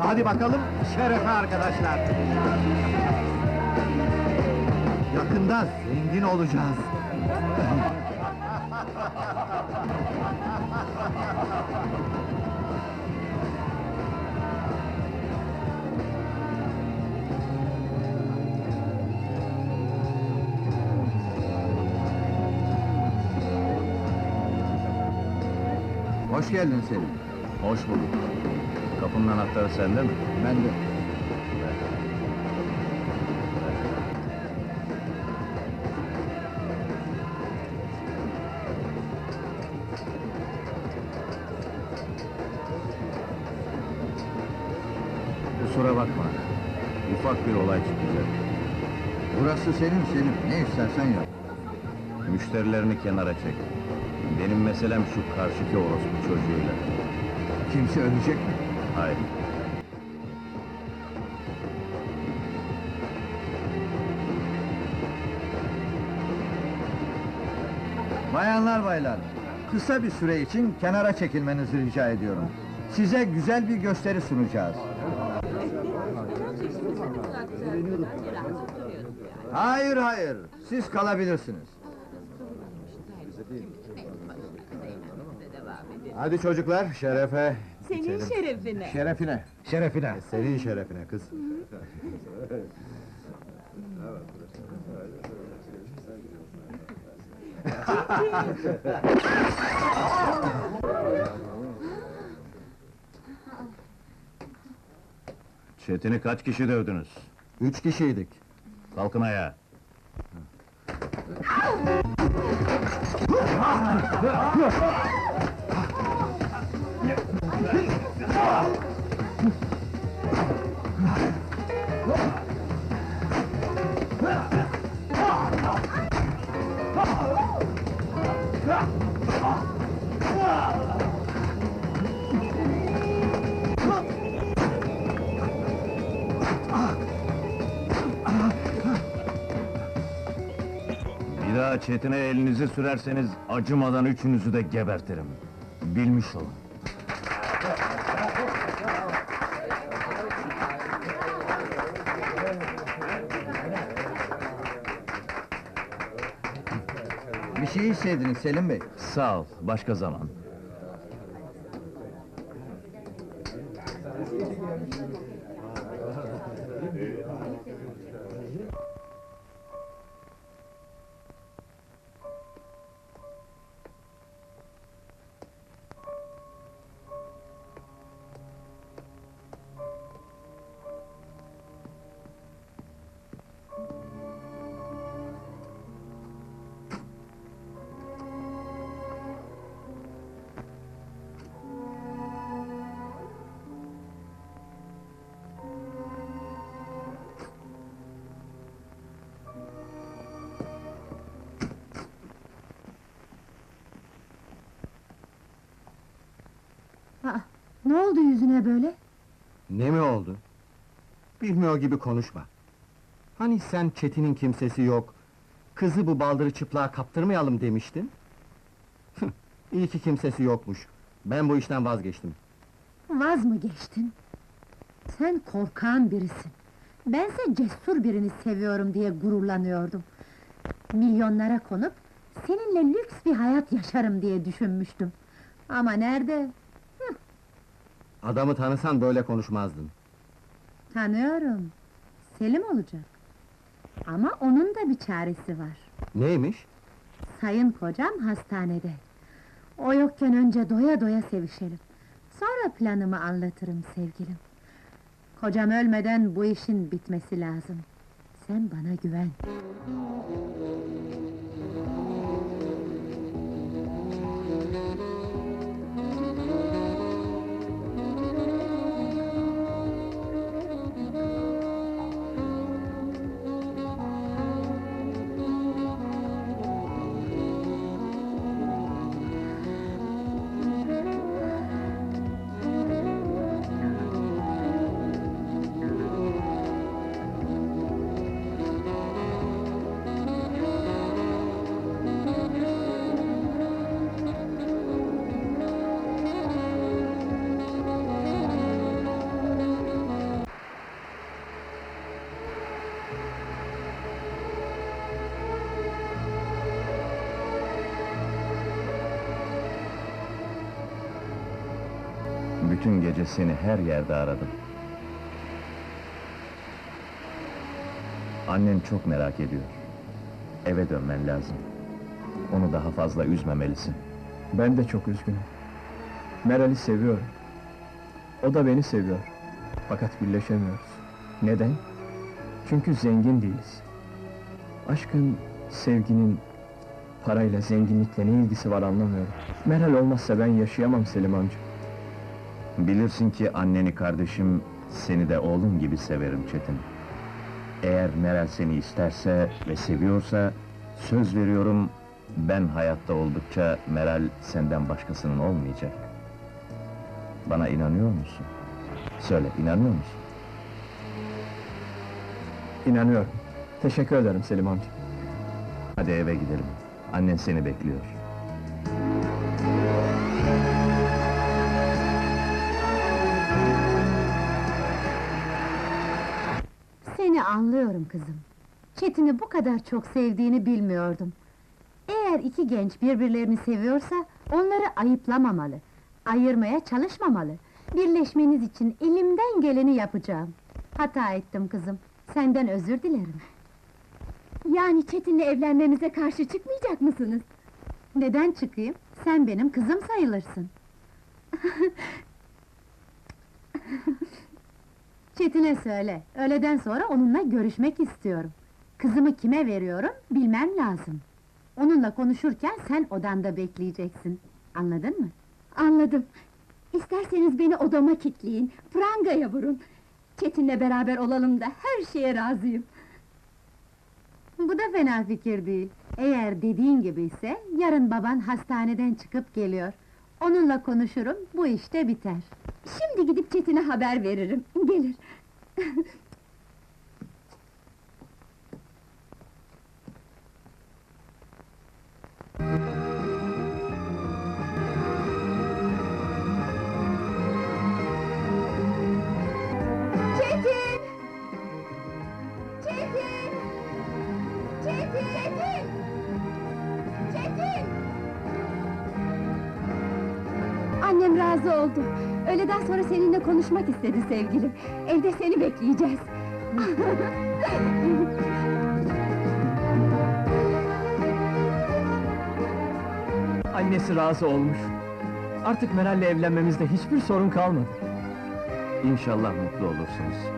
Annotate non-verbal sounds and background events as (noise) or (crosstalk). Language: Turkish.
Hadi bakalım şerefe arkadaşlar. Yakında zengin olacağız. Hoş geldin Selim. Hoş bulduk. Kapının anahtarı sende mi? Ben de. Kusura bakma. Ufak bir olay çıkacak. Burası senin Selim. Ne istersen yap. Müşterilerini kenara çek. Benim meselem şu karşıki orospu çocuğuyla. Kimse ölecek mi? Hayır. Bayanlar baylar, kısa bir süre için kenara çekilmenizi rica ediyorum. Size güzel bir gösteri sunacağız. Hayır hayır, siz kalabilirsiniz. Hadi çocuklar şerefe. Senin şerefine. Şerefine. Şerefine. Senin şerefine kız. Çetin'i kaç kişi dövdünüz? Üç kişiydik. Kalkın ayağa. Bir daha Çetin'e elinizi sürerseniz acımadan üçünüzü de gebertirim. Bilmiş olun. Bir şey hissediniz Selim Bey. Sağ ol, başka zaman. Ne oldu yüzüne böyle? Ne mi oldu? Bilmiyor gibi konuşma. Hani sen Çetin'in kimsesi yok, kızı bu baldırı çıplığa kaptırmayalım demiştin? İyi ki kimsesi yokmuş. Ben bu işten vazgeçtim. Vaz mı geçtin? Sen korkağın birisin. Bense cesur birini seviyorum diye gururlanıyordum. Milyonlara konup, seninle lüks bir hayat yaşarım diye düşünmüştüm. Ama nerede? Adamı tanısan böyle konuşmazdın. Tanıyorum. Selim olacak. Ama onun da bir çaresi var. Neymiş? Sayın kocam hastanede. O yokken önce doya doya sevişelim. Sonra planımı anlatırım sevgilim. Kocam ölmeden bu işin bitmesi lazım. Sen bana güven. Bütün gece seni her yerde aradım. Annen çok merak ediyor. Eve dönmen lazım. Onu daha fazla üzmemelisin. Ben de çok üzgünüm. Meral'i seviyorum. O da beni seviyor. Fakat birleşemiyoruz. Neden? Çünkü zengin değiliz. Aşkın, sevginin parayla, zenginlikle ne ilgisi var anlamıyorum. Meral olmazsa ben yaşayamam Selim amca. Bilirsin ki anneni kardeşim, seni de oğlum gibi severim Çetin. Eğer Meral seni isterse ve seviyorsa, söz veriyorum, ben hayatta oldukça Meral senden başkasının olmayacak. Bana inanıyor musun? Söyle, inanıyor musun? İnanıyorum. Teşekkür ederim Selim amca. Hadi eve gidelim. Annen seni bekliyor. Seni anlıyorum kızım. Çetin'i bu kadar çok sevdiğini bilmiyordum. Eğer iki genç birbirlerini seviyorsa, onları ayıplamamalı. Ayırmaya çalışmamalı. Birleşmeniz için elimden geleni yapacağım. Hata ettim kızım. Senden özür dilerim. Yani Çetin'le evlenmemize karşı çıkmayacak mısınız? Neden çıkayım? Sen benim kızım sayılırsın. (laughs) Çetin'e söyle, öğleden sonra onunla görüşmek istiyorum. Kızımı kime veriyorum, bilmem lazım. Onunla konuşurken sen odanda bekleyeceksin. Anladın mı? Anladım. İsterseniz beni odama kilitleyin, prangaya vurun. Çetin'le beraber olalım da her şeye razıyım. Bu da fena fikir değil. Eğer dediğin gibi ise, yarın baban hastaneden çıkıp geliyor. Onunla konuşurum, bu işte biter. Şimdi gidip Çetin'e haber veririm, gelir. (laughs) Annem razı oldu. Öğleden sonra seninle konuşmak istedi sevgilim. Evde seni bekleyeceğiz. (laughs) Annesi razı olmuş. Artık Meral'le evlenmemizde hiçbir sorun kalmadı. İnşallah mutlu olursunuz.